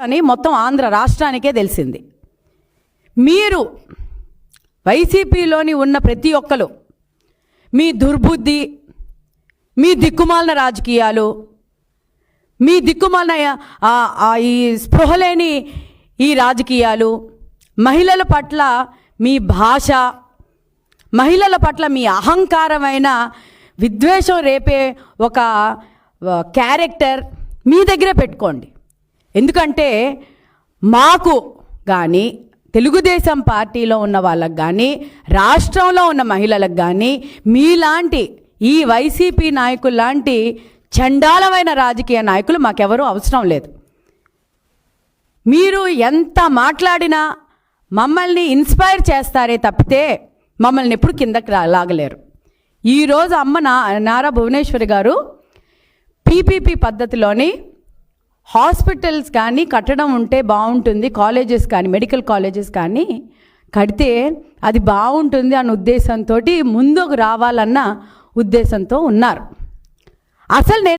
అని మొత్తం ఆంధ్ర రాష్ట్రానికే తెలిసింది. మీరు వైసీపీలోని ఉన్న ప్రతి ఒక్కరు మీ దుర్బుద్ధి మీ దిక్కుమాలిన రాజకీయాలు మీ దిక్కుమాలిన ఈ స్పృహలేని ఈ రాజకీయాలు మహిళల పట్ల మీ భాష మహిళల పట్ల మీ అహంకారమైన విద్వేషం రేపే ఒక క్యారెక్టర్ మీ దగ్గరే పెట్టుకోండి. ఎందుకంటే మాకు కానీ తెలుగుదేశం పార్టీలో ఉన్న వాళ్ళకు కానీ రాష్ట్రంలో ఉన్న మహిళలకు కానీ మీలాంటి ఈ వైసీపీ నాయకులు లాంటి చండాలమైన రాజకీయ నాయకులు మాకెవరూ అవసరం లేదు. మీరు ఎంత మాట్లాడినా మమ్మల్ని ఇన్స్పైర్ చేస్తారే తప్పితే మమ్మల్ని ఎప్పుడు కిందకి లాగలేరు. ఈరోజు అమ్మ నా నారా భువనేశ్వరి గారు పీపీపీ పద్ధతిలోని హాస్పిటల్స్ కానీ కట్టడం ఉంటే బాగుంటుంది కాలేజెస్ కానీ మెడికల్ కాలేజెస్ కానీ కడితే అది బాగుంటుంది అన్న ఉద్దేశంతో ముందుకు రావాలన్న ఉద్దేశంతో ఉన్నారు. అసలు నేను